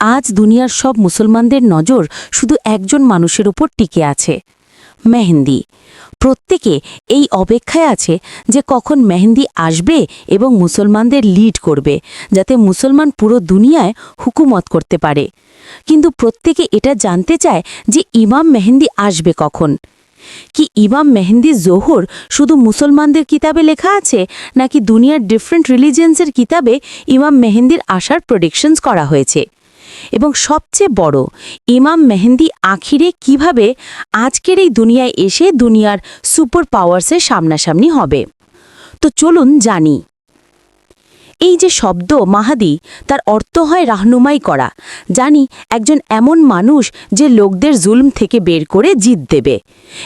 আজ দুনিয়ার সব মুসলমানদের নজর শুধু একজন মানুষের ওপর টিকে আছে, মেহেন্দি। প্রত্যেকে এই অপেক্ষায় আছে যে কখন মেহেন্দি আসবে এবং মুসলমানদের লিড করবে, যাতে মুসলমান পুরো দুনিয়ায় হুকুমত করতে পারে। কিন্তু প্রত্যেকে এটা জানতে চায় যে ইমাম মেহেন্দি আসবে কখন। কি ইমাম মেহেন্দি জোহর শুধু মুসলমানদের কিতাবে লেখা আছে, নাকি দুনিয়ার ডিফারেন্ট রিলিজিয়ন্সের কিতাবে ইমাম মেহেন্দির আসার প্রেডিকশনস করা হয়েছে? এবং সবচেয়ে বড়, ইমাম মেহেন্দি আখিরে কীভাবে আজকের এই দুনিয়ায় এসে দুনিয়ার সুপার পাওয়ার্সের সামনাসামনি হবে? তো চলুন জানি। এই যে শব্দ মাহাদি, তার অর্থ হয় রাহনুমাই করা। জানি, একজন এমন মানুষ যে লোকদের জুলম থেকে বের করে জিত দেবে।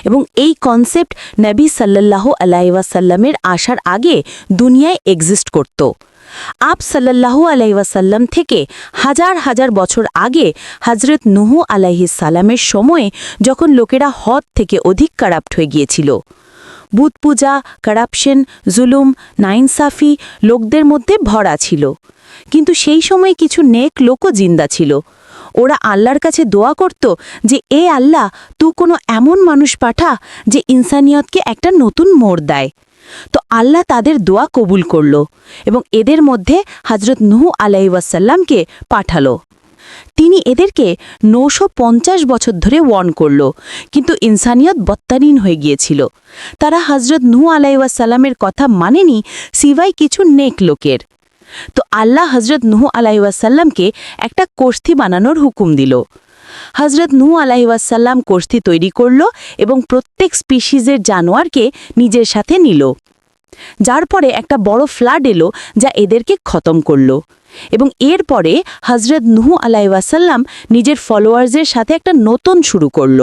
এবং এই কনসেপ্ট নবী সাল্লাল্লাহু আলাইসাল্লামের আসার আগে দুনিয়ায় এক্সিস্ট করত। আপ সাল্লাল্লাহু আলাইসাল্লাম থেকে হাজার হাজার বছর আগে হজরত নুহু আলাইহিসাল্লামের সময়ে যখন লোকেরা হদ থেকে অধিক কারাপ্ট হয়ে গিয়েছিল। বুধ পূজা, কারাপশন, জুলুম, নাইনসাফি লোকদের মধ্যে ভরা ছিল। কিন্তু সেই সময় কিছু নেক লোকও জিন্দা ছিল। ওরা আল্লাহর কাছে দোয়া করত যে, এ আল্লাহ, তু কোনো এমন মানুষ পাঠা যে ইনসানিয়তকে একটা নতুন মোড় দেয়। তো আল্লাহ তাদের দোয়া কবুল করল এবং এদের মধ্যে হজরত নুহু আলাইসাল্লামকে পাঠালো। তিনি এদেরকে নশো বছর ধরে ওয়ার্ন করল। কিন্তু ইনসানিয়ত বত্তারিন হয়ে গিয়েছিল। তারা হজরত নূ আলাইসাল্লামের কথা মানেনি সিবাই কিছু নেক লোকের। তো আল্লাহ হজরত নুহু আলাইসাল্লামকে একটা কোষ্ঠী বানানোর হুকুম দিল। হজরত নূ আলাইসাল্লাম কোষ্ঠী তৈরি করল এবং প্রত্যেক স্পিসিজের জানোয়ারকে নিজের সাথে নিল। যার পরে একটা বড় ফ্লাড এলো যা এদেরকে খতম করল। এবং এরপরে হজরত নুহু আলাইসাল্লাম নিজের ফলোয়ার্সের সাথে একটা নতুন শুরু করল।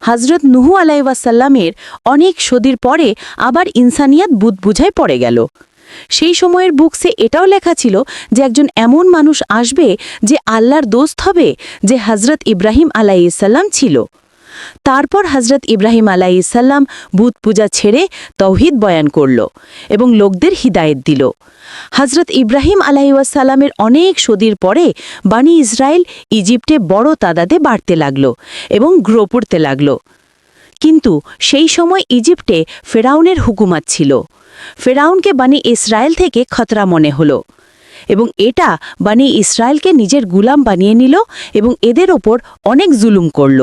হজরত নুহু আলাইসাল্লামের অনেক সদির পরে আবার ইনসানিয়াত বুধ বুঝায় পড়ে গেল। সেই সময়ের বুকসে এটাও লেখা ছিল যে একজন এমন মানুষ আসবে যে আল্লাহর দোস্ত হবে যে হজরত ইব্রাহিম আলাইসাল্লাম ছিল। তারপর হজরত ইব্রাহিম আলাইসাল্লাম বুধ পূজা ছেড়ে তৌহিদ বয়ান করল এবং লোকদের হিদায়েত দিল। হজরত ইব্রাহিম আলাইসাল্লামের অনেক সদির পরে বানি ইসরায়েল ইজিপ্টে বড় তাদাদে বাড়তে লাগল এবং গ্রো পড়তে লাগল। কিন্তু সেই সময় ইজিপ্টে ফেরাউনের হুকুমাত ছিল। ফেরাউনকে বানি ইসরায়েল থেকে খতরা মনে হলো এবং এটা বানি ইসরায়েলকে নিজের গুলাম বানিয়ে নিল এবং এদের ওপর অনেক জুলুম করল।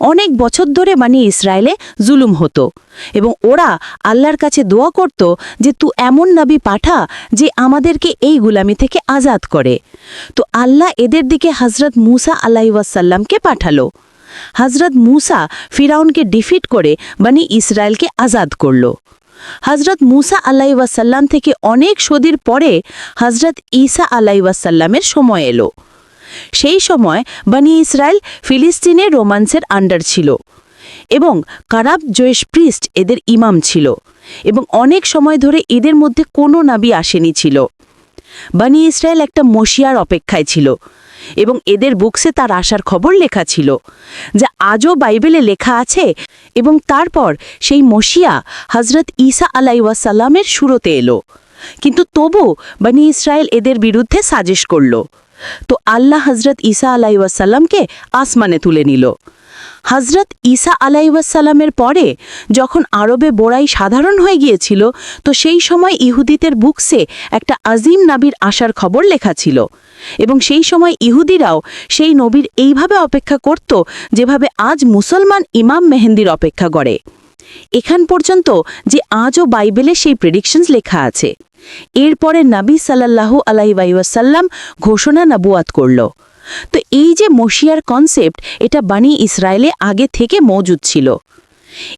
অনেক বছর ধরে মানে ইসরায়েলে জুলুম হতো। এবং ওরা আল্লাহর কাছে দোয়া করত যে, তু এমন নাবি পাঠা যে আমাদেরকে এই গুলামি থেকে আজাদ করে। তো আল্লাহ এদের দিকে হজরত মুসা আলাইসাল্লামকে পাঠালো। হজরত মুসা ফিরাউনকে ডিফিট করে বানি ইসরায়েলকে আজাদ করল। হজরত মুসা আলাইসাল্লাম থেকে অনেক সদির পরে হজরত ঈসা আলাইসাল্লামের সময় এলো। সেই সময় বানি ইসরায়েল ফিলিস্তিনে রোমান্সের আন্ডার ছিল এবং কারাব জয়েশ প্রিস্ট এদের ইমাম ছিল এবং অনেক সময় ধরে এদের মধ্যে কোনো নাবি আসেনি ছিল। বানি ইসরায়েল একটা মশিয়ার অপেক্ষায় ছিল এবং এদের বুকসে তার আসার খবর লেখা ছিল যা আজও বাইবেলে লেখা আছে এবং তারপর সেই মশিয়া হজরত ঈসা আলাইসাল্লামের শুরুতে এলো। কিন্তু তবু বানি ইসরায়েল এদের বিরুদ্ধে সাজেশ করল। তো আল্লাহ হজরত ঈসা আলাইসাল্লামকে আসমানে তুলে নিল। হজরত ঈসা আলাইসাল্লামের পরে যখন আরবে বোড়াই সাধারণ হয়ে গিয়েছিল, তো সেই সময় ইহুদিদের বুকসে একটা আজিম নাবির আসার খবর লেখা ছিল এবং সেই সময় ইহুদিরাও সেই নবীর এইভাবে অপেক্ষা করত যেভাবে আজ মুসলমান ইমাম মেহেন্দির অপেক্ষা করে। এখান পর্যন্ত যে আজও বাইবেলে সেই প্রেডিকশনস লেখা আছে। এরপরে নাবী সাল্লাল্লাহু আলাইসাল্লাম ঘোষণা নাবুয়াত করল। তো এই যে মশিয়ার কনসেপ্ট এটা বানি ইসরায়েলে আগে থেকে মজুদ ছিল।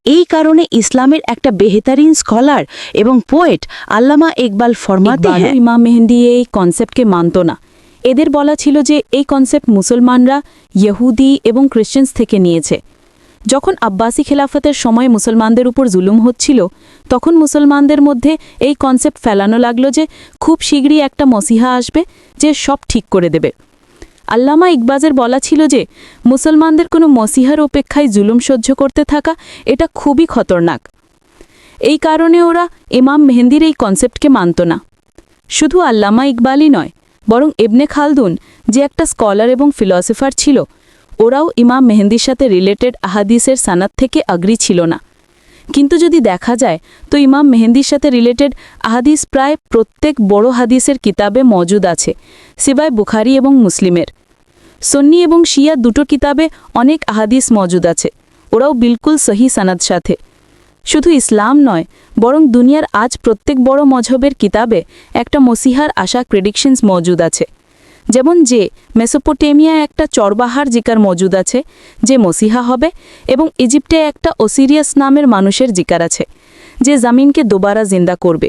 এই কারণে ইসলামের একটা বেহেতারিন স্কলার এবং পোয়েট আল্লামা ইকবাল ফরমাতে হ্যাঁ। ইমাম মেহেন্দি এই কনসেপ্টকে মানত না। এদের বলা ছিল যে এই কনসেপ্ট মুসলমানরা ইহুদি এবং ক্রিশ্চিয়ান্স থেকে নিয়েছে। যখন আব্বাসী খেলাফতের সময় মুসলমানদের উপর জুলুম হচ্ছিল, তখন মুসলমানদের মধ্যে এই কনসেপ্ট ফেলানো লাগল যে খুব শীঘ্রই একটা মসিহা আসবে যে সব ঠিক করে দেবে। আল্লামা ইকবাজের বলা ছিল যে মুসলমানদের কোনো মসিহার অপেক্ষায় জুলুম সহ্য করতে থাকা এটা খুবই খতরনাক। এই কারণে ওরা ইমাম মেহেন্দির এই কনসেপ্টকে মানত না। শুধু আল্লামা ইকবালই নয়, বরং এবনে খালদুন যে একটা স্কলার এবং ফিলসফার ছিল ওরাও ইমাম মেহেন্দির সাথে রিলেটেড আহাদিসের সানাত থেকে আগ্রি ছিল না। কিন্তু যদি দেখা যায়, তো ইমাম মেহেন্দির সাথে রিলেটেড আহাদিস প্রায় প্রত্যেক বড় হাদিসের কিতাবে মজুদ আছে সিবায় বুখারি এবং মুসলিমের। সন্নি এবং শিয়া দুটো কিতাবে অনেক আহাদিস মজুদ আছে, ওরাও বিলকুল সহি সানাদ সাথে। শুধু ইসলাম নয়, বরং দুনিয়ার আজ প্রত্যেক বড় মজহবের কিতাবে একটা মসিহার আশা প্রেডিকশনস মজুদ আছে। যেমন যে মেসোপোটেমিয়া একটা চরবাহার জিকার মজুদ আছে, যে মসিহা হবে, এবং ইজিপ্টে একটা ওসিরিয়াস নামের মানুষের জিকার আছে, যে জামিনকে দোবারা জিন্দা করবে।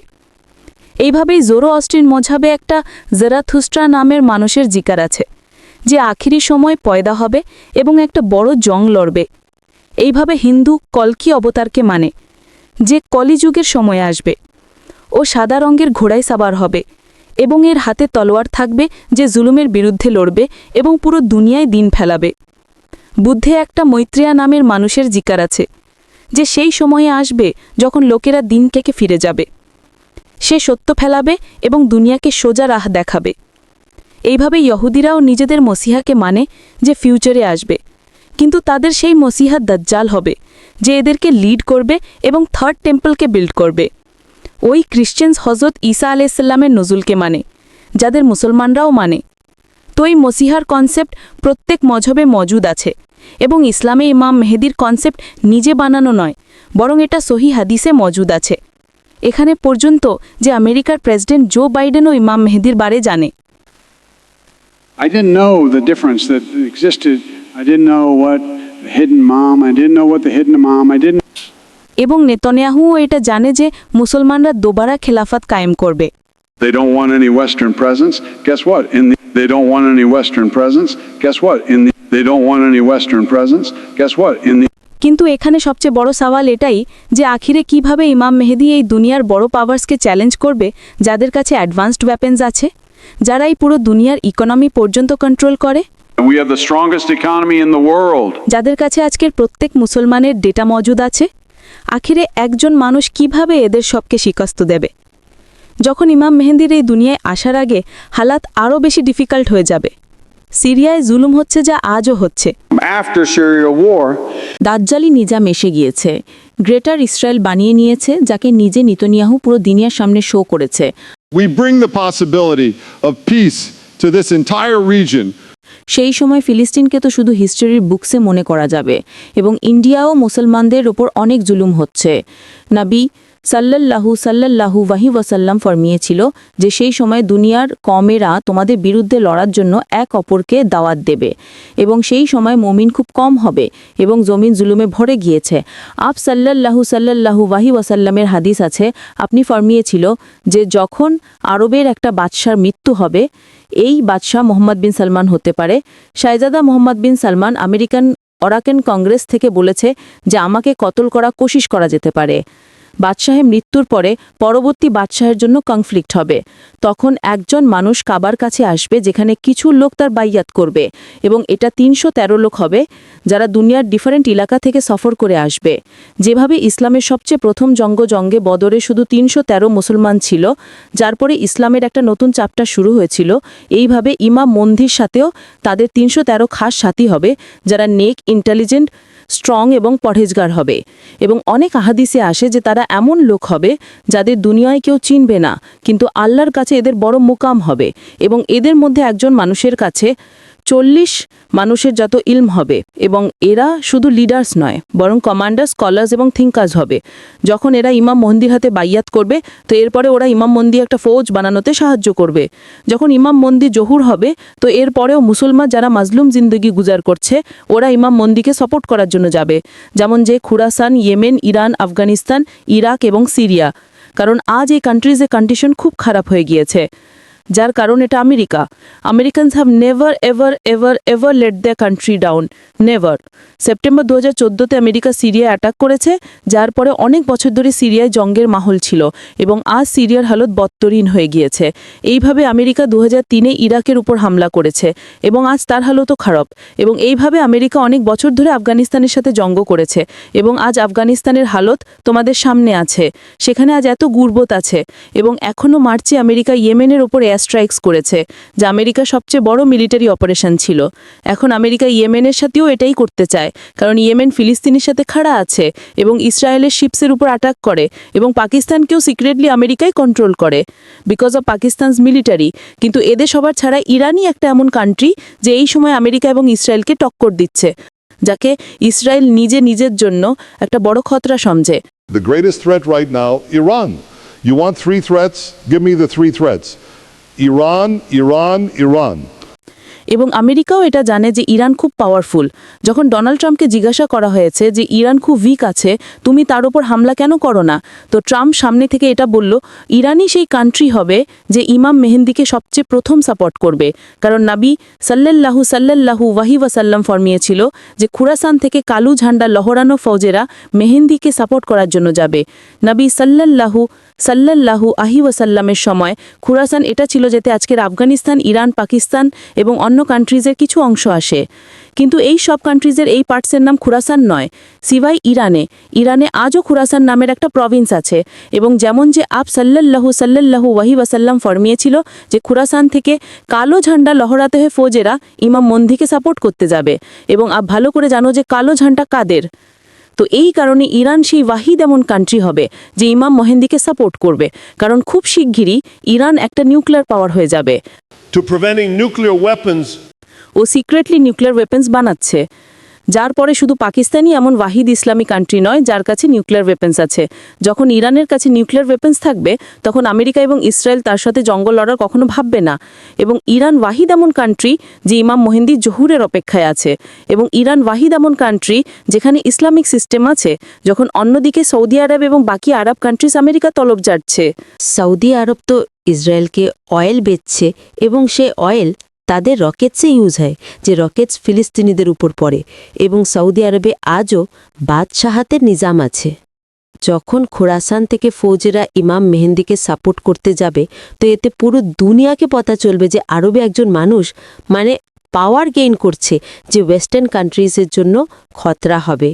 এইভাবেই জোরো অস্ট্রিন মজাবে একটা জেরাথুস্ট্রা নামের মানুষের জিকার আছে, যে আখিরি সময় পয়দা হবে এবং একটা বড় জং লড়বে। এইভাবে হিন্দু কলকি অবতারকে মানে যে কলিযুগের সময় আসবে, ও সাদা রঙের ঘোড়ায় সাবার হবে এবং এর হাতে তলোয়ার থাকবে যে জুলুমের বিরুদ্ধে লড়বে এবং পুরো দুনিয়ায় দিন ফেলাবে। বুদ্ধে একটা মৈত্রিয়া নামের মানুষের জিকার আছে। যে সেই সময়ে আসবে যখন লোকেরা দিন কেকে ফিরে যাবে। সে সত্য ফেলাবে এবং দুনিয়াকে সোজা রাহ দেখাবে। এইভাবে ইহুদিরাও নিজেদের মসিহাকে মানে যে ফিউচারে আসবে। কিন্তু তাদের সেই মসিহা দাজ্জাল হবে, যে এদেরকে লিড করবে এবং থার্ড টেম্পলকে বিল্ড করবে। ওই ক্রিশ্চিয়ানস হজরত ঈসা আলাইসাল্লামের নজুলকে মানে যাদের মুসলমানরাও মানে। তো এই মসিহার কনসেপ্ট প্রত্যেক মজহবে মজুদ আছে এবং ইসলামে ইমাম মেহেদির কনসেপ্ট নিজে বানানো নয় বরং এটা সহি হাদিসে মজুদ আছে। এখানে পর্যন্ত যে আমেরিকার প্রেসিডেন্ট জো বাইডেনও ইমাম মেহেদির বারে জানে। I didn't know the difference that existed. I didn't know what hidden mom, I didn't know what the hidden imam, I didn't এবং নেতনিয়াহুও এটা জানে যে মুসলমানরা দোবারা খেলাফাত কায়েম করবে। They don't want কিন্তু এখানে সবচেয়ে বড় সওয়াল এটাই যে আখিরে কীভাবে ইমাম মেহেদি এই দুনিয়ার বড় পাওয়ারসকে চ্যালেঞ্জ করবে যাদের কাছে অ্যাডভান্সড ওয়েপেন্স আছে যারা এই পুরো দুনিয়ার ইকোনমি পর্যন্ত কন্ট্রোল করে যাদের কাছে আজকের প্রত্যেক মুসলমানের ডেটা মজুদ আছে আখিরে একজন মানুষ কীভাবে এদের সবকে শিকস্ত দেবে? যখন ইমাম মেহেন্দির এই দুনিয়ায় আসার আগে হালাত আরও বেশি ডিফিকাল্ট হয়ে যাবে। সিরিয়ায় জুলুম হচ্ছে যা আজও হচ্ছে। দাজ্জালি নিজাম এসে গিয়েছে। গ্রেটার ইসরায়েল বানিয়ে নিয়েছে যাকে নিজে নিতনিয়াহু পুরো দুনিয়ার সামনে শো করেছে। We bring the possibility of peace to this entire region. সেই সময় ফিলিস্তিনকে তো শুধু হিস্টোরির বুকসে মনে করা যাবে এবং ইন্ডিয়াও মুসলমানদের ওপর অনেক জুলুম হচ্ছে। নাবি সাল্লাল্লাহু সাল্লাল্লাহু ওয়াহি ওয়াসাল্লাম ফরমিয়েছিল যে সেই সময় দুনিয়ার কমেরা তোমাদের বিরুদ্ধে লড়ার জন্য এক অপরকে দাওয়াত দেবে এবং সেই সময় মমিন খুব কম হবে এবং জমিন জুলুমে ভরে গিয়েছে। আপ সাল্লাল্লাহু সাল্লাল্লাহু ওয়াহি ওয়াসাল্লামের হাদিস আছে, আপনি ফরমিয়েছিল যে যখন আরবের একটা বাদশার মৃত্যু হবে এই বাদশাহ মোহাম্মদ বিন সালমান হতে পারে। শাহজাদা মোহাম্মদ বিন সালমান আমেরিকান অরাকেন কংগ্রেস থেকে বলেছে যে আমাকে কতল করা, কোশিশ করা যেতে পারে। বাদশাহের মৃত্যুর পরে পরবর্তী বাদশাহের জন্য কনফ্লিক্ট হবে। তখন একজন মানুষ কাবার কাছে আসবে যেখানে কিছু লোক তার বাইয়াত করবে এবং এটা তিনশো তেরো লোক হবে যারা দুনিয়ার ডিফারেন্ট এলাকা থেকে সফর করে আসবে। যেভাবে ইসলামের সবচেয়ে প্রথম জঙ্গ জঙ্গে বদরে শুধু তিনশো তেরো মুসলমান ছিল, যার পরে ইসলামের একটা নতুন চাপটা শুরু হয়েছিল, এইভাবে ইমাম মন্দির সাথেও তাদের তিনশো তেরো খাস সাথী হবে যারা নেক ইন্টেলিজেন্ট স্ট্রং এবং পরহেজগার হবে। এবং অনেক আহাদিসে আসে যে তারা এমন লোক হবে যাদের দুনিয়ায় কেউ চিনবে না, কিন্তু আল্লাহর কাছে এদের বড় মোকাম হবে। এবং এদের মধ্যে একজন মানুষের কাছে চল্লিশ মানুষের যত ইলম হবে এবং এরা শুধু লিডার্স নয়, বরং কমান্ডার স্কলার্স এবং থিঙ্কার্স হবে। যখন এরা ইমাম মন্দির হাতে বাইয়াত করবে, তো এরপরে ওরা ইমাম মন্দির একটা ফৌজ বানানোতে সাহায্য করবে। যখন ইমাম মন্দির জহুর হবে, তো এরপরেও মুসলমান যারা মাজলুম জিন্দগি গুজার করছে, ওরা ইমাম মন্দিকে সাপোর্ট করার জন্য যাবে। যেমন যে Khorasan, Yemen, Iran, Afghanistan, Iraq এবং সিরিয়া। কারণ আজ এই কান্ট্রিজে কন্ডিশন খুব খারাপ হয়ে গিয়েছে। যার কারণ এটা America. Americans have never ever ever ever let the country down never September দু হাজার চোদ্দোতে আমেরিকা সিরিয়া অ্যাটাক করেছে, যার পরে অনেক বছর ধরে সিরিয়ায় জঙ্গের মাহল ছিল এবং আজ সিরিয়ার হালত বত্তরীণ হয়ে গিয়েছে। এইভাবে আমেরিকা দু হাজার তিনে ইরাকের উপর হামলা করেছে এবং আজ তার হালতও খারাপ এবং এইভাবে আমেরিকা অনেক বছর ধরে আফগানিস্তানের সাথে জঙ্গ করেছে এবং আজ আফগানিস্তানের হালত তোমাদের সামনে আছে। সেখানে আজ এত গুর্বত আছে এবং এখনও মার্চে আমেরিকা ইয়েমেনের ওপর এয়ার স্ট্রাইকস করেছে যা আমেরিকার সবচেয়ে বড় মিলিটারি অপারেশন ছিল এখন আমেরিকা ইয়েমেনের সাথেও এটাই করতে চায় কারণ ইয়েমেন ফিলিস্তিনের সাথে খাড়া আছে এবং ইসরায়েলের শিপসের উপর অ্যাটাক করে এবং পাকিস্তানকেও সিক্রেটলি আমেরিকাই কন্ট্রোল করে বিকজ অফ পাকিস্তানস মিলিটারি কিন্তু এদের সবার ছাড়া ইরানই একটা এমন কান্ট্রি যে এই সময় আমেরিকা এবং ইসরায়েলকে টক্কর দিচ্ছে যাকে ইসরায়েল নিজে নিজের জন্য একটা বড় খতরা সমঝে The greatest threat right now, Iran. You want three threats? Give me the three threats. Iran, Iran, Iran. এবং আমেরিকাও এটা জানে যে ইরান খুব পাওয়ারফুল যখন ডোনাল্ড ট্রাম্পকে জিজ্ঞাসা করা হয়েছে যে, ইরান খুব উইক আছে, তুমি তার উপর হামলা কেন করো না? তো ট্রাম্প সামনে থেকে এটা বলল, ইরানই সেই কান্ট্রি হবে যে ইমাম মেহেন্দিকে সবচেয়ে প্রথম সাপোর্ট করবে। কারণ নাবি সাল্লাল্লাহু সাল্লাল্লাহু ওয়াহি ওয়াসাল্লাম ফরমিয়েছিল যে, খুরাসান থেকে কালু ঝান্ডা লহরানো ফৌজেরা মেহেন্দিকে সাপোর্ট করার জন্য যাবে। নাবি সাল্লাল্লাহু সাল্লাল্লাহু আহি ওয়াসাল্লামের সময় খুরাসান এটা ছিল যাতে আজকের আফগানিস্তান, ইরান, পাকিস্তান এবং অন্য কান্ট্রিজের কিছু অংশ আসে। কিন্তু এই সব কান্ট্রিজের এই পার্টসের নাম খুরাসান নয় সিভাই ইরানে। ইরানে আজও খুরাসান নামের একটা প্রভিন্স আছে এবং যেমন যে আপ সাল্লাল্লাহু সাল্লাল্লাহু ওয়াহি ওয়াসাল্লাম ফরমিয়েছিল যে খুরাসান থেকে কালো ঝান্ডা লহরাতে হয়ে ফৌজেরা ইমাম মন্দিকে সাপোর্ট করতে যাবে এবং আপ ভালো করে জানো যে কালো ঝান্ডা কাদের। তো এই কারণে ইরান সেই ওয়াহিদ এমন কান্ট্রি হবে যে ইমাম মহেন্দিকে সাপোর্ট করবে। কারণ খুব শিগগিরই ইরান একটা নিউক্লিয়ার পাওয়ার হয়ে যাবে। To preventing nuclear weapons ও সিক্রেটলি নিউক্লিয়ার ওয়েপন্স বানাচ্ছে যার পরে শুধু পাকিস্তানই এমন ওয়াহিদ ইসলামী কান্ট্রি নয়, যার কাছে নিউক্লিয়ার ওয়েপেন্স আছে। যখন ইরানের কাছে নিউক্লিয়ার ওয়েপেন্স থাকবে, তখন আমেরিকা এবং ইসরায়েল তার সাথে জঙ্গল লড়ার কখনো ভাববে না। এবং ইরান ওয়াহিদ এমন কান্ট্রি যে ইমাম মহিন্দি জহুরের অপেক্ষায় আছে। এবং ইরান ওয়াহিদ এমন কান্ট্রি যেখানে ইসলামিক সিস্টেম আছে, যখন অন্যদিকে সৌদি আরব এবং বাকি আরব কান্ট্রিজ আমেরিকা তলব যাচ্ছে। সৌদি আরব তো ইসরায়েলকে অয়েল বেচছে এবং সে অয়েল তাদের রকেটসে ইউজ হয়, যে রকেটস ফিলিস্তিনিদের উপর পড়ে এবং সৌদি আরবে আজও বাদশাহাতের নিজাম আছে। যখন খোরাসান থেকে ফৌজেরা ইমাম মেহেন্দিকে সাপোর্ট করতে যাবে, তো এতে পুরো দুনিয়াকে পতা চলবে যে আরবে একজন মানুষ মানে পাওয়ার গেইন করছে যে ওয়েস্টার্ন কান্ট্রিজের জন্য খতরা হবে।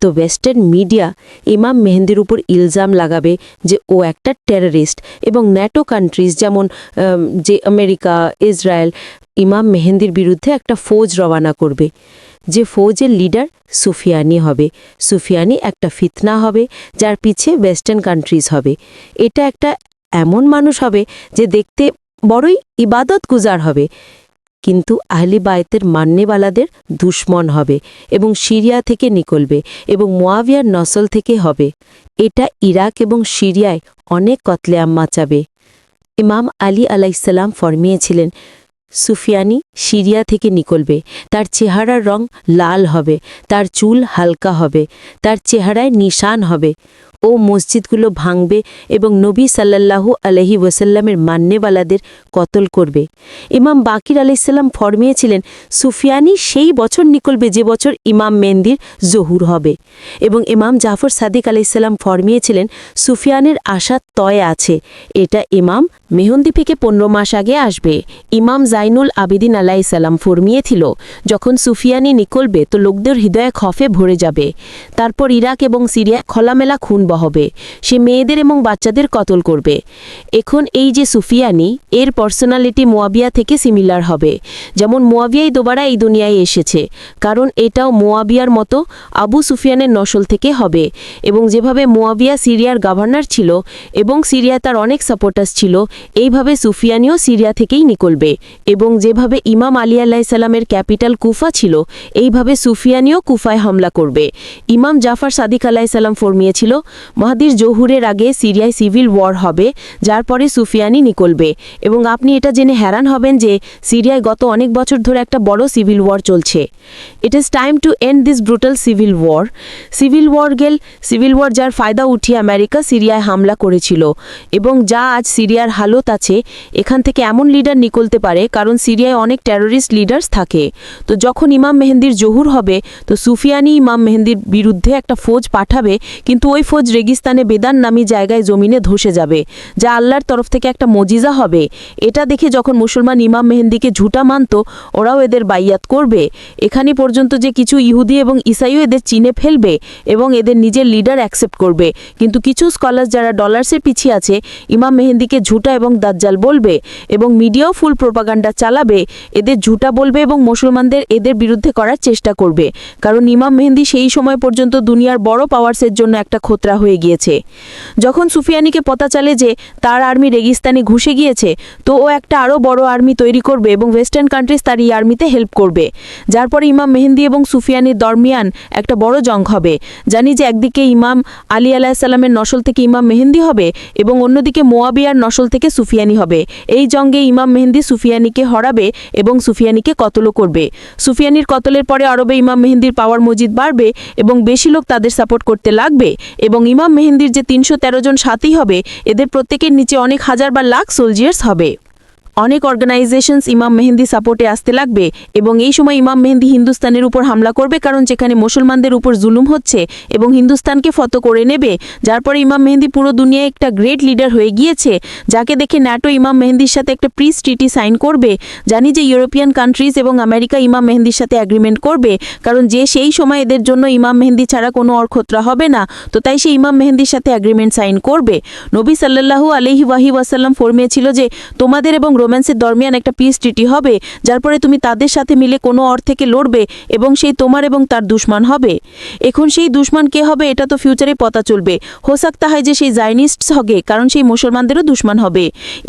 তো ওয়েস্টার্ন মিডিয়া ইমাম মেহেন্দির উপর ইলজাম লাগাবে যে ও একটা টেররিস্ট এবং ন্যাটো কান্ট্রিজ যেমন যে আমেরিকা, ইসরায়েল, ইমাম মেহেন্দির বিরুদ্ধে একটা ফৌজ রওয়ানা করবে। যে ফৌজের লিডার সুফিয়ানি হবে। সুফিয়ানি একটা ফিতনা হবে, যার পিছে ওয়েস্টার্ন কান্ট্রিজ হবে। এটা একটা এমন মানুষ হবে যে দেখতে বড়ই ইবাদত গুজার হবে। কিন্তু আহলি বায়তের মান্যবালাদের দুশ্মন হবে এবং সিরিয়া থেকে নিকলবে এবং মোয়াবিয়ার নসল থেকে হবে। এটা ইরাক এবং সিরিয়ায় অনেক কতলেআম মাচাবে। ইমাম আলী আলাইসাল্লাম ফরমিয়েছিলেন, সুফিয়ানি সিরিয়া থেকে নিকলবে, তার চেহারার রং লাল হবে, তার চুল হালকা হবে, তার চেহারায় নিশান হবে। ও মসজিদগুলো ভাঙবে এবং নবী সাল্লাল্লাহু আলহি ওয়াসাল্লামের মান্যবালাদের কতল করবে। ইমাম বাকির আলাইসাল্লাম ফরমিয়েছিলেন, সুফিয়ানি সেই বছর নিকলবে যে বছর ইমাম মেন্দির জহুর হবে। এবং ইমাম জাফর সাদিক আলাইসাল্লাম ফরমিয়েছিলেন, সুফিয়ানের আশা তয় আছে, এটা ইমাম মেহন্দি থেকে পনেরো মাস আগে আসবে। ইমাম জাইনুল আবিদিন আলাইসাল্লাম ফরমিয়েছিল, যখন সুফিয়ানি নিকলবে তো লোকদের হৃদয়ে খফে ভরে যাবে। তারপর ইরাক এবং সিরিয়া খোলামেলা খুন বহবে সে মেয়েদের এবং বাচ্চাদের কতল করবে। এখন এই যে সুফিয়ানি, এর পার্সোনালিটি মোয়াবিয়া থেকে সিমিলার হবে। যেমন মোয়াবিয়াই দোবারা এই দুনিয়ায় এসেছে, কারণ এটাও মোয়াবিয়ার মতো আবু সুফিয়ানের নসল থেকে হবে। এবং যেভাবে মোয়াবিয়া সিরিয়ার গভর্নর ছিল এবং সিরিয়া তার অনেক সাপোর্টার্স ছিল, এইভাবে সুফিয়ানিও সিরিয়া থেকেই নিকলবে এবং যেভাবে ইমাম আলী আল্লাহ সাল্লামের ক্যাপিটাল কুফা ছিল, এইভাবে সুফিয়ানিও কুফায় হামলা করবে। ইমাম জাফর সাদিক আলাইসাল্লাম ফরমিয়েছিল মাহাদির জহুরের আগে সিরিয়ায় সিভিল ওয়ার হবে, যার পরে সুফিয়ানি নিকলবে। এবং আপনি এটা জেনে হ্যারান হবেন যে সিরিয়ায় গত অনেক বছর ধরে একটা বড় সিভিল ওয়ার চলছে। It is time to end this brutal civil war civil war গেল সিভিল ওয়ার যার ফায়দা উঠিয়ে আমেরিকা সিরিয়ায় হামলা করেছিল। এবং যা আজ সিরিয়ার হালত আছে, এখান থেকে এমন লিডার নিকলতে পারে, কারণ সিরিয়ায় অনেক টেররিস্ট লিডার্স থাকে। তো যখন ইমাম মেহেন্দির জহুর হবে, তো সুফিয়ানি ইমাম মেহেন্দির বিরুদ্ধে একটা ফৌজ পাঠাবে, কিন্তু ওই ফৌজ রেগিস্তানে বেদান নামী জায়গায় জমিনে ধসে যাবে, যা আল্লাহর তরফ থেকে একটা মজিজা হবে। এটা দেখে যখন মুসলমান ইমাম মেহেন্দিকে ঝুটা মানত, ওরাও এদের বাইয়াত করবে। এখানে পর্যন্ত যে কিছু ইহুদি এবং ইসাইও এদের চিনে ফেলবে এবং এদের নিজের লিডার অ্যাকসেপ্ট করবে। কিন্তু কিছু স্কলার যারা ডলার্সের পিছিয়ে আছে, ইমাম মেহেন্দিকে ঝুটা এবং দাজ্জাল বলবে এবং মিডিয়াও ফুল প্রোপাগান্ডা চালাবে, এদের ঝুটা বলবে এবং মুসলমানদের এদের বিরুদ্ধে করার চেষ্টা করবে। কারণ ইমাম মেহেন্দি সেই সময় পর্যন্ত দুনিয়ার বড় পাওয়ার্সের জন্য একটা খোতরা হয়ে গিয়েছে। যখন সুফিয়ানিকে পতা চালে যে তার আর্মি রেগিস্তানে ঘুষে গিয়েছে, তো ও একটা আরও বড় আর্মি তৈরি করবে এবং ওয়েস্টার্ন কান্ট্রিজ তার এই আর্মিতে হেল্প করবে। যার পরে ইমাম মেহেন্দি এবং সুফিয়ানির দরমিয়ান একটা বড় জং হবে। জানি যে একদিকে ইমাম আলী আলাহিসাল্লামের নসল থেকে ইমাম মেহেন্দি হবে এবং অন্যদিকে মোয়াবিয়ার নসল থেকে সুফিয়ানি হবে। এই জঙ্গে ইমাম মেহেন্দি সুফিয়ানিকে হরাবে এবং সুফিয়ানিকে কতলও করবে। সুফিয়ানির কতলের পরে আরবে ইমাম মেহেন্দির পাওয়ার মজিদ বাড়বে এবং বেশি লোক তাদের সাপোর্ট করতে লাগবে এবং ইমাম মেহেন্দির যে তিনশো তেরো জন সাথী হবে, এদের প্রত্যেকের নিচে অনেক হাজার বা লাখ সোলজিয়ার্স হবে। অনেক অর্গানাইজেশনস ইমাম মেহেন্দি সাপোর্টে আসতে লাগবে এবং এই সময় ইমাম মেহেন্দি হিন্দুস্তানের উপর হামলা করবে কারণ যেখানে মুসলমানদের উপর জুলুম হচ্ছে এবং হিন্দুস্তানকে ফতো করে নেবে। যার পরে ইমাম মেহেন্দি পুরো দুনিয়ায় একটা গ্রেট লিডার হয়ে গিয়েছে, যাকে দেখে ন্যাটো ইমাম মেহেন্দির সাথে একটা প্রিস ট্রিটি সাইন করবে। জানি যে ইউরোপিয়ান কান্ট্রিজ এবং আমেরিকা ইমাম মেহেন্দির সাথে অ্যাগ্রিমেন্ট করবে, কারণ যে সেই সময় এদের জন্য ইমাম মেহেন্দি ছাড়া কোনো অর্খতরা হবে না, তো তাই সে ইমাম মেহেন্দির সাথে অ্যাগ্রিমেন্ট সাইন করবে। নবী সাল্লাল্লাহু আলহি ওয়াহি ওয়াসাল্লাম ফরমিয়েছিল যে, তোমাদের এবং রোম্যান্সের দরমিয়ান একটা পিস ট্রিটি হবে, যার পরে তুমি তাদের সাথে মিলে কোনো অর থেকে লড়বে এবং সেই তোমার এবং তার দুশ্মন হবে। এখন সেই দুশ্মন কে হবে এটা তো ফিউচারে পতা চলবে। হোসাকতা হয় যে সেই জাইনিস্টস হবে, কারণ সেই মুসলমানদেরও দুশ্মন হবে।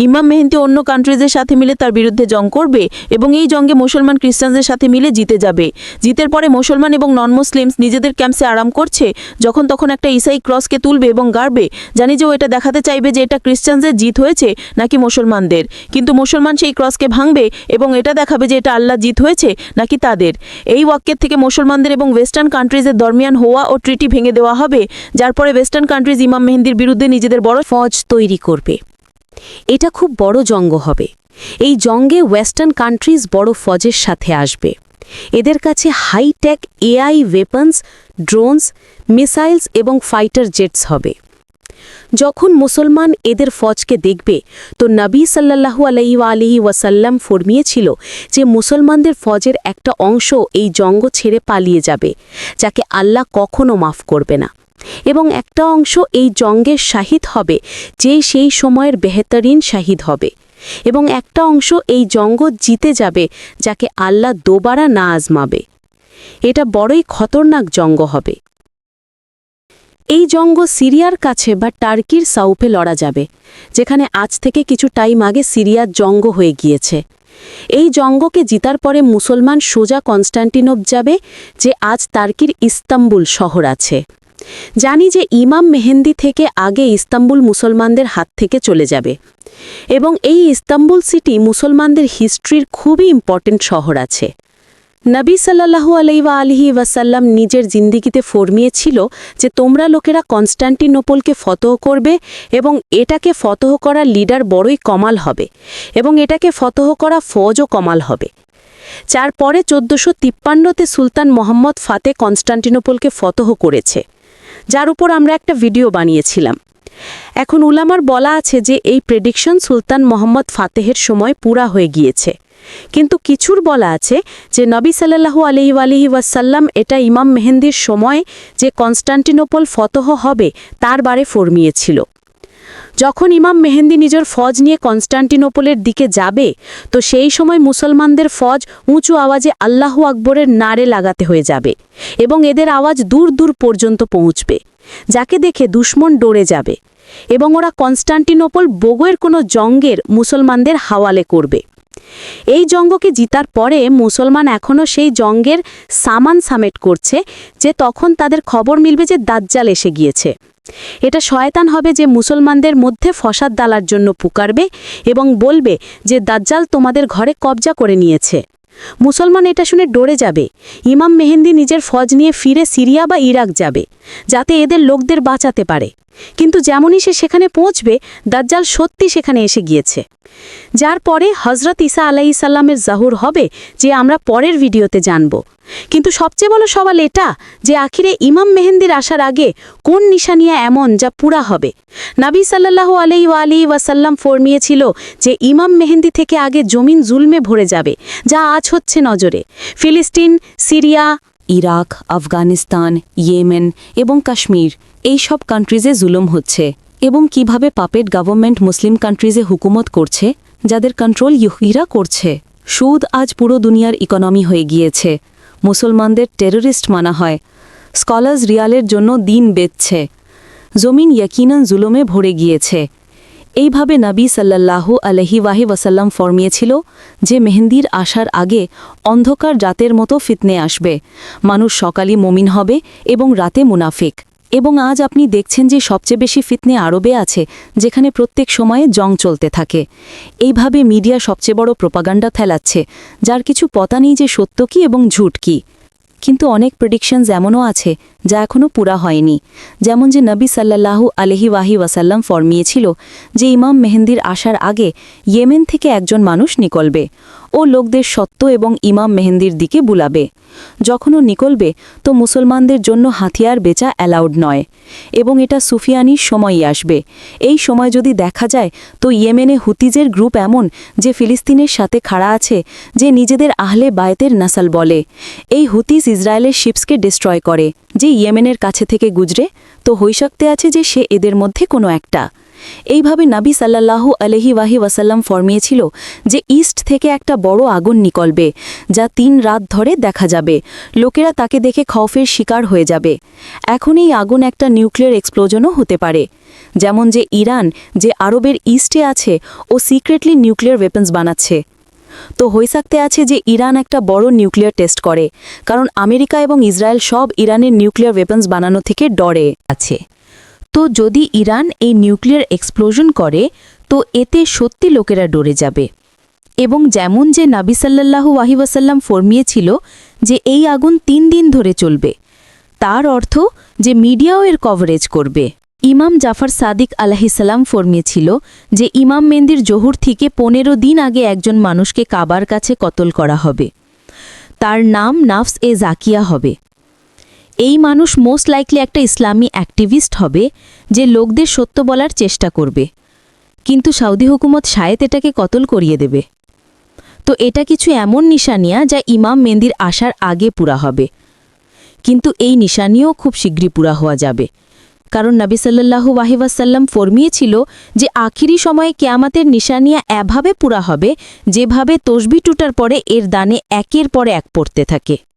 ইমাম মেহেন্দি অন্য কান্ট্রিজের সাথে মিলে তার বিরুদ্ধে জং করবে এবং এই জঙ্গে মুসলমান খ্রিস্টানদের সাথে মিলে জিতে যাবে। জিতের পরে মুসলমান এবং নন মুসলিমস নিজেদের ক্যাম্পসে আরাম করছে, যখন তখন একটা ইসাই ক্রসকে তুলবে এবং গাড়বে। জানি যে ও এটা দেখাতে চাইবে যে এটা খ্রিস্টানদের জিত হয়েছে নাকি মুসলমানদের। কিন্তু মুসলমান সেই ক্রসকে ভাঙবে এবং এটা দেখাবে যে এটা আল্লাহ জিত হয়েছে নাকি তাদের। এই ওয়াক্যের থেকে মুসলমানদের এবং ওয়েস্টার্ন কান্ট্রিজের দরমিয়ান হওয়া ও ট্রিটি ভেঙে দেওয়া হবে, যার পরে ওয়েস্টার্ন কান্ট্রিজ ইমাম মেহেন্দির বিরুদ্ধে নিজেদের বড় ফজ তৈরি করবে। এটা খুব বড় জঙ্গ হবে। এই জঙ্গে ওয়েস্টার্ন কান্ট্রিজ বড় ফজের সাথে আসবে। এদের কাছে hi tech AI weapons drones missiles এবং ফাইটার জেটস হবে। যখন মুসলমান এদের ফজকে দেখবে, তো নবী সাল্লাল্লাহু আলাইহি আলিহি ওয়াসাল্লাম ফরমিয়েছিল যে মুসলমানদের ফজের একটা অংশ এই জঙ্গ ছেড়ে পালিয়ে যাবে, যাকে আল্লাহ কখনো মাফ করবে না। এবং একটা অংশ এই জঙ্গের শাহিদ হবে, যে সেই সময়ের বেহতরিন শাহিদ হবে। এবং একটা অংশ এই জঙ্গ জিতে যাবে, যাকে আল্লাহ দোবারা না আজমাবে। এটা বড়ই খতরনাক জঙ্গ হবে। এই জঙ্গ সিরিয়ার কাছে বা টার্কির সাউফে লড়া যাবে, যেখানে আজ থেকে কিছু টাইম আগে সিরিয়ার জঙ্গ হয়ে গিয়েছে। এই জঙ্গকে জিতার পরে মুসলমান সোজা কনস্ট্যান্টিনোপ যাবে, যে আজ তার্কির ইস্তাম্বুল শহর আছে। জানি যে ইমাম মেহেন্দি থেকে আগে ইস্তাম্বুল মুসলমানদের হাত থেকে চলে যাবে। এবং এই ইস্তাম্বুল সিটি মুসলমানদের হিস্ট্রির খুবই ইম্পর্টেন্ট শহর আছে। নবী সাল্লাহু আলাইবা আলহি ওয়াসাল্লাম নিজের জিন্দিগিতে ফরমিয়েছিল যে তোমরা লোকেরা কনস্টান্টিনোপলকে ফতহ করবে এবং এটাকে ফতহ করা লিডার বড়ই কমাল হবে এবং এটাকে ফতহ করা ফৌজও কমাল হবে। যার পরে চোদ্দশো তিপ্পান্নতে সুলতান মোহাম্মদ ফাতে কনস্টান্টিনোপলকে ফতহ করেছে, যার উপর আমরা একটা ভিডিও বানিয়েছিলাম। এখন উলামার বলা আছে যে এই প্রেডিকশন সুলতান মোহাম্মদ ফাতেহের সময় পুরা হয়ে গিয়েছে। কিন্তু কিছুর বলা আছে যে নবী সাল্লাহু আলহি আলহি ওয়াসাল্লাম এটা ইমাম মেহেন্দির সময় যে কনস্টান্টিনোপল ফতহ হবে, তার বারে ফরমিয়েছিল। যখন ইমাম মেহেন্দি নিজের ফজ নিয়ে কনস্টান্টিনোপলের দিকে যাবে, তো সেই সময় মুসলমানদের ফজ উঁচু আওয়াজে আল্লাহু আকবরের নারে লাগাতে হয়ে যাবে এবং এদের আওয়াজ দূর দূর পর্যন্ত পৌঁছবে, যাকে দেখে দুশ্মন ডরে যাবে এবং ওরা কনস্টান্টিনোপল বগোয়ের কোনো জঙ্গের মুসলমানদের হাওয়ালে করবে। এই জঙ্গকে জিতার পরে মুসলমান এখনও সেই জঙ্গের সামান সামেট করছে যে তখন তাদের খবর মিলবে যে দাজ্জাল এসে গিয়েছে। এটা শয়তান হবে যে মুসলমানদের মধ্যে ফসাদ দালার জন্য পুকারবে এবং বলবে যে দাজ্জাল তোমাদের ঘরে কবজা করে নিয়েছে। মুসলমান এটা শুনে ডরে যাবে। ইমাম মেহেন্দি নিজের ফজ নিয়ে ফিরে সিরিয়া বা ইরাক যাবে, যাতে এদের লোকদের বাঁচাতে পারে। কিন্তু যেমনই সে সেখানে পৌঁছবে, দাজ্জাল সত্যি সেখানে এসে গিয়েছে। যার পরে হজরত ইসা আলাইসাল্লামের জাহুর হবে, যে আমরা পরের ভিডিওতে জানব। কিন্তু সবচেয়ে বড় সওয়াল এটা যে আখিরে ইমাম মেহেন্দির আসার আগে কোন নিশানিয়া এমন যা পুরা হবে? নাবী সাল্লাল্লাহু আলাই আলী ওয়াসাল্লাম ফরমিয়েছিল যে ইমাম মেহেন্দি থেকে আগে জমিন জুলমে ভরে যাবে, যা আজ হচ্ছে নজরে। ফিলিস্তিন, সিরিয়া, ইরাক, আফগানিস্তান, ইয়েমেন এবং কাশ্মীর, এই সব কান্ট্রিজে জুলুম হচ্ছে। এবং কীভাবে পাপেট গভর্নমেন্ট মুসলিম কান্ট্রিজে হুকুমত করছে? যাদের কন্ট্রোল ইহুদিরা করছে। সুদ আজ পুরো দুনিয়ার ইকোনমি হয়ে গিয়েছে। মুসলমানদের টেররিস্ট মানা হয়। স্কলার্স রিয়ালের জন্য দিন বেচছে জমিন ইয়াকিনান জুলুমে ভরে গিয়েছে। এইভাবে নাবী সাল্লাল্লাহু আলহি ওয়াহি ওয়াসাল্লাম ফরমিয়েছিল যে মেহেন্দির আসার আগে অন্ধকার রাতের মতো ফিতনে আসবে। মানুষ সকালে মমিন হবে এবং রাতে মুনাফিক। এবং আজ আপনি দেখছেন যে সবচেয়ে বেশি ফিতনে আরবে আছে, যেখানে প্রত্যেক সময়ে জং চলতে থাকে। এইভাবে মিডিয়া সবচেয়ে বড় প্রপাগান্ডা ফেলাচ্ছে যার কিছু পতা নেই যে সত্য কি এবং ঝুট কি। কিন্তু অনেক প্রেডিকশনস এমনও আছে, যা এখনও পুরা হয়নি। যেমন যে নবী সাল্লাল্লাহু আলহি ওয়াহি ওয়াসাল্লাম ফরমিয়েছিল যে ইমাম মেহেন্দির আসার আগে ইয়েমেন থেকে একজন মানুষ নিকলবে। ও লোকদের সত্য এবং ইমাম মেহেন্দির দিকে বুলাবে। যখনও নিকলবে, তো মুসলমানদের জন্য হাতিয়ার বেচা অ্যালাউড নয়। এবং এটা সুফিয়ানির সময়ই আসবে। এই সময় যদি দেখা যায়, তো ইয়েমেনে হুতিজের গ্রুপ এমন যে ফিলিস্তিনের সাথে খাড়া আছে, যে নিজেদের আহলে বায়তের নাসাল বলে। এই হুতিজ ইসরায়েলের শিপসকে ডিস্ট্রয় করে। যে ইয়েমেনের কাছে থেকে গুজরে, তো হৈশক্তে আছে যে সে এদের মধ্যে কোনো একটা। এইভাবে নাবী সাল্লাল্লাহু আলহি ওয়াহি ওয়াসাল্লাম ফরমিয়েছিল যে ইস্ট থেকে একটা বড় আগুন নিকলবে, যা তিন রাত ধরে দেখা যাবে। লোকেরা তাকে দেখে খফের শিকার হয়ে যাবে। এখন এই আগুন একটা নিউক্লিয়ার এক্সপ্লোজনও হতে পারে। যেমন যে ইরান যে আরবের ইস্টে আছে ও সিক্রেটলি নিউক্লিয়ার ওয়েপন্স বানাচ্ছে। তো হইসাকতে আছে যে ইরান একটা বড় নিউক্লিয়ার টেস্ট করে, কারণ আমেরিকা এবং ইসরায়েল সব ইরানের নিউক্লিয়ার ওয়েপন্স বানানো থেকে ডরে আছে। তো যদি ইরান এই নিউক্লিয়ার এক্সপ্লোশন করে, তো এতে সত্যি লোকেরা ডরে যাবে। এবং যেমন যে নাবি সাল্লাল্লাহু ওয়াহিওয়াসাল্লাম ফরমিয়েছিল যে এই আগুন তিন দিন ধরে চলবে, তার অর্থ যে মিডিয়াও এর কভারেজ করবে। ইমাম জাফর সাদিক আলাহিসাল্লাম ফরমিয়েছিল যে ইমাম মেন্দির জহুর থেকে পনেরো দিন আগে একজন মানুষকে কাবার কাছে কতল করা হবে। তার নাম নাফস এ জাকিয়া হবে। এই মানুষ মোস্ট লাইকলি একটা ইসলামী অ্যাক্টিভিস্ট হবে যে লোকদের সত্য বলার চেষ্টা করবে। কিন্তু সাউদি হুকুমত শায়েত এটাকে কতল করিয়ে দেবে? তো এটা কিছু এমন নিশানিয়া যা ইমাম মেন্দির আসার আগে পুরা হবে। কিন্তু এই নিশানিও খুব শীঘ্রই পুরা হওয়া যাবে। কারণ নবী সাল্লাল্লাহু ওয়াহিবাসাল্লাম ফরমিয়েছিল যে আখিরি সময়ে কেয়ামাতের নিশানিয়া এভাবে পুরা হবে যেভাবে তসবি টুটার পরে এর দানে একের পরে এক পড়তে থাকে।